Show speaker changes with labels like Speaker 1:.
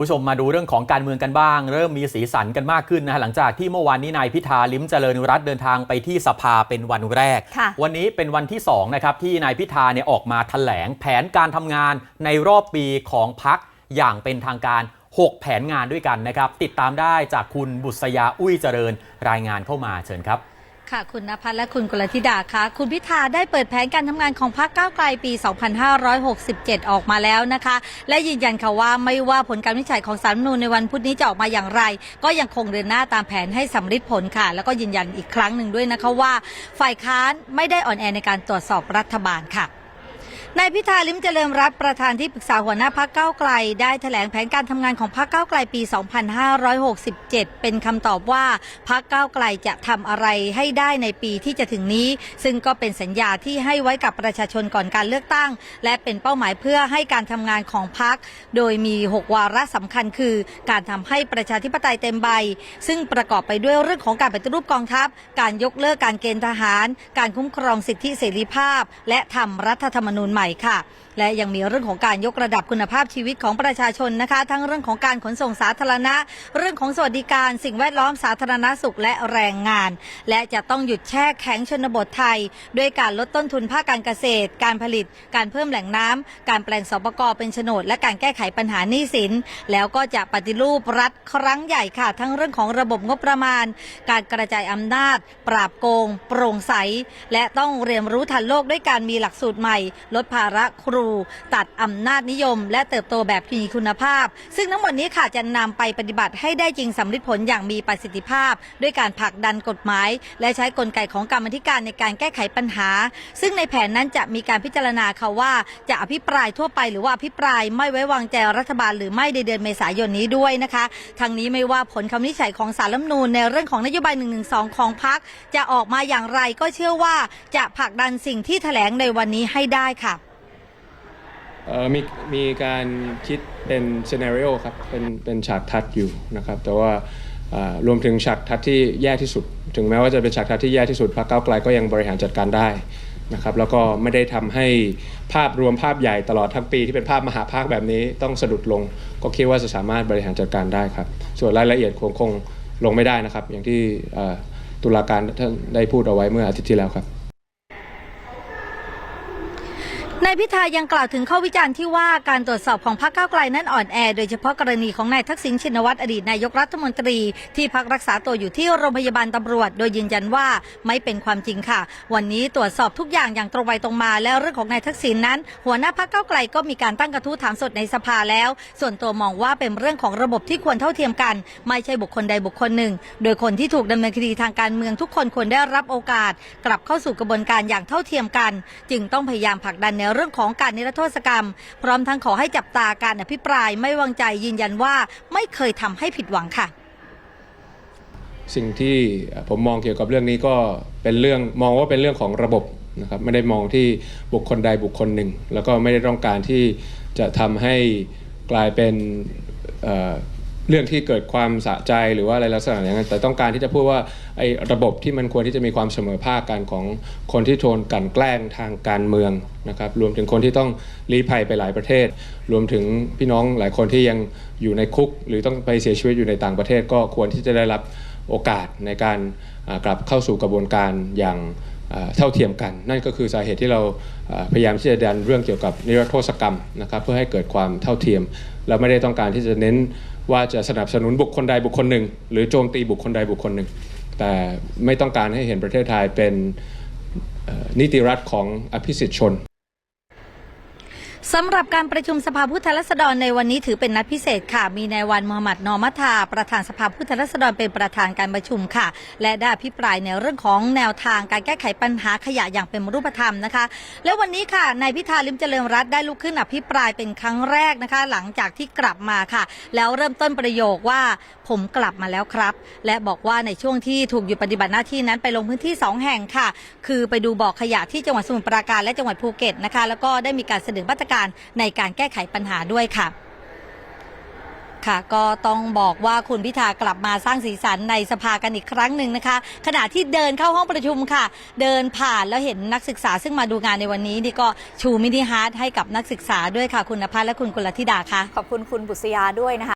Speaker 1: คุณผู้ชมมาดูเรื่องของการเมืองกันบ้าง เริ่มมีสีสันกันมากขึ้นนะฮะหลังจากที่เมื่อวานนี้นายพิธาลิ้มเจริญรัตน์เดินทางไปที่สภาเป็นวันแรก
Speaker 2: ค่ะ
Speaker 1: วันนี้เป็นวันที่2นะครับที่นายพิธาเนี่ยออกมาแถลงแผนการทำงานในรอบปีของพักอย่างเป็นทางการ 6 แผนงานด้วยกันนะครับ ติดตามได้จากคุณบุษยาอุ้ยเจริญรายงานเข้ามาเชิญครับ
Speaker 2: ค่ะคุณนภัสและคุณกุลธิดาคะคุณพิธาได้เปิดแผนการทำงานของพรรคก้าวไกลปี 2567 ออกมาแล้วนะคะ และยืนยันค่ะว่าไม่ว่าผลการวิจัยของสารรัฐธรรมนูนในวันพุธนี้จะออกมาอย่างไร ก็ยังคงเดินหน้าตามแผนให้สำเร็จผลค่ะ แล้วก็ยืนยันอีกครั้งหนึ่งด้วยนะคะว่า ฝ่ายค้านไม่ได้อ่อนแอในการตรวจสอบรัฐบาลค่ะ นายพิธาลิมเจริญรัตประธานที่ปรึกษาหัวหน้าพักเก้าไกล ได้แถลงแผนการทำงานของพักเก้าไกลปี 2567 เป็นคำตอบว่าพักเก้าไกลจะทำอะไรให้ได้ในปีที่จะถึงนี้ ซึ่งก็เป็นสัญญาที่ให้ไว้กับประชาชนก่อนการเลือกตั้ง และเป็นเป้าหมายเพื่อให้การทำงานของพักโดยมี 6 วาระสำคัญคือ การทำให้ประชาธิปไตยเต็มใบ ซึ่งประกอบไปด้วยเรื่องของการปฏิรูปกองทัพ การยกเลิกการเกณฑ์ทหาร การคุ้มครองสิทธิเสรีภาพ และทำรัฐธรรมนูญใหม่ค่ะ และยังมีเรื่องของการยกระดับคุณภาพชีวิตของประชาชนนะคะ ทั้งเรื่องของการขนส่งสาธารณะ เรื่องของสวัสดิการสิ่งแวดล้อมสาธารณสุขและแรงงาน และจะต้องหยุดแช่แข็งชนบทไทย ด้วยการลดต้นทุนภาคการเกษตร การผลิต การเพิ่มแหล่งน้ำการแปลงสปกเป็นโฉนด และการแก้ไขปัญหาหนี้สิน แล้วก็จะปฏิรูปรัฐครั้งใหญ่ค่ะ ทั้งเรื่องของระบบงบประมาณ การกระจายอำนาจ ปราบโกง โปร่งใส และต้องเรียนรู้ทันโลกด้วยการมีหลักสูตรใหม่ ลดภาระครู ตัดอำนาจนิยม และเติบโตแบบมีคุณภาพ ซึ่งทั้งหมดนี้ค่ะจะนำไปปฏิบัติให้ได้จริงสำเร็จผลอย่างมีประสิทธิภาพ ด้วยการผลักดันกฎหมาย และใช้กลไกของกรรมธิการในการแก้ไขปัญหา ซึ่งในแผนนั้นจะมีการพิจารณาค่ะว่าจะอภิปรายทั่วไปหรือว่าอภิปรายไม่ไว้วางใจรัฐบาลหรือไม่ในเดือนเมษายนนี้ด้วยนะคะทางนี้ไม่ว่าผลคำวินิจฉัยของสารรัฐมนูญในเรื่องของนโยบาย1นึของพรรคจะออกมาอย่างไรก็เชื่อว่าจะผลักดันสิ่งที่แถลงในวันนี้ให้ได้ค่ะ
Speaker 3: มีมีการคิดเป็นซีนารีโอครับเป็นเป็นฉากทัดอยู่นะครับแต่ว่ารวมถึงฉากทัดที่แย่ที่สุด ถึงแม้ว่าจะเป็นฉากทัดที่แย่ที่สุดพรรคก้าวไกลก็ยังบริหารจัดการได้นะครับแล้วก็ไม่ได้ทำให้ภาพรวมภาพใหญ่ตลอดทั้งปีที่เป็นภาพมหาภาคแบบนี้ต้องสะดุดลง ก็คิดว่าจะสามารถบริหารจัดการได้ครับ ส่วนรายละเอียดคงคงลงไม่ได้นะครับ อย่างที่ตุลาการท่านได้พูดเอาไว้เมื่ออาทิตย์ที่แล้วครับ
Speaker 2: นายพิธายังกล่าวถึงข้อวิจารณ์ที่ว่าการตรวจสอบของพรรคก้าวไกลนั้นอ่อนแอ โดยเฉพาะกรณีของนายทักษิณชินวัตรอดีตนายกรัฐมนตรีที่พักรักษาตัวอยู่ที่โรงพยาบาลตำรวจ โดยยืนยันว่าไม่เป็นความจริงค่ะ วันนี้ตรวจสอบทุกอย่างอย่างตรงไปตรงมาแล้วเรื่องของนายทักษิณนั้น หัวหน้าพักเก้าวไกลก็มีการตั้งกระทู้ถามสดในสภาแล้ว ส่วนตัวมองว่าเป็นเรื่องของระบบที่ควรเท่าเทียมกัน ไม่ใช่บุคคลใดบุคคลหนึ่ง โดยคนที่ถูกดำเนินคดีทางการเมืองทุกคนควรได้รับโอกาส กลับเข้าสู่กระบวนการอย่างเท่าเทียมกัน จึงต้องพยายามผลักดันในเรื่องของการนิรโทษกรรม พร้อมทั้งขอให้จับตาการอภิปรายไม่วางใจยืนยันว่าไม่เคยทำให้ผิดหวังค่ะ
Speaker 3: สิ่งที่ผมมองเกี่ยวกับเรื่องนี้ก็เป็นเรื่องมองว่าเป็นเรื่องของระบบนะครับไม่ได้มองที่บุคคลใดบุคคลหนึ่ง แล้วก็ไม่ได้ต้องการที่จะทำให้กลายเป็น เรื่องที่เกิดความสะใจหรือว่าอะไรลักษณะอย่างนั้นแต่ต้องการที่จะพูดว่าไอ้ระบบที่มันควรที่จะมีความเสมอภาคกันของคนที่โดนกลั่นแกล้งทางการเมืองนะครับรวมถึงคนที่ต้องลี้ภัยไปหลายประเทศ รวมถึงพี่น้องหลายคนที่ยังอยู่ในคุก หรือต้องไปเสียชีวิตอยู่ในต่างประเทศ ก็ควรที่จะได้รับโอกาสในการกลับเข้าสู่กระบวนการอย่าง เท่าเทียมกัน นั่นก็คือสาเหตุที่เราพยายามที่จะดันเรื่องเกี่ยวกับนิรโทษกรรมนะครับเพื่อให้เกิดความเท่าเทียม เราไม่ได้ต้องการที่จะเน้นว่าจะสนับสนุนบุคคลใดบุคคลหนึ่ง หรือโจมตีบุคคลใดบุคคลหนึ่ง แต่ไม่ต้องการให้เห็นประเทศไทยเป็นนิติรัฐของอภิสิทธิชน
Speaker 2: สำหรับการประชุมสภาผู้แทนราษฎรในวันนี้ถือเป็นนัดพิเศษค่ะ มีนายวันมูฮัมหมัดนอมัทา ประธานสภาผู้แทนราษฎรเป็นประธานการประชุมค่ะ และได้อภิปรายในเรื่องของแนวทางการแก้ไขปัญหาขยะอย่างเป็นรูปธรรมนะคะ และวันนี้ค่ะนายพิธาลิมเจริญรัตน์ได้ลุกขึ้นอภิปรายเป็นครั้งแรกนะคะ หลังจากที่กลับมาค่ะ แล้วเริ่มต้นประโยคว่าผมกลับมาแล้วครับ และบอกว่าในช่วงที่ถูกหยุดปฏิบัติหน้าที่นั้นไปลงพื้นที่สองแห่งค่ะ คือไปดูบ่อขยะที่จังหวัดสมุทรปราการและจังหวัดภูเก็ตนะคะ แล้วก็ได้มีการเสนอมาตรการในการแก้ไขปัญหาด้วยค่ะค่ะก็ต้องบอกว่าคุณพิธากลับมาสร้างสีสันในสภากันอีกครั้งหนึ่งนะคะ ขณะที่เดินเข้าห้องประชุมค่ะ เดินผ่านแล้วเห็นนักศึกษาซึ่งมาดูงานในวันนี้นี่ก็ชูมินิฮาร์ดให้กับนักศึกษาด้วยค่ะ คุณนภัสและคุณกุลธิดาค่ะ
Speaker 4: ขอบคุณคุณบุษยาด้วยนะคะ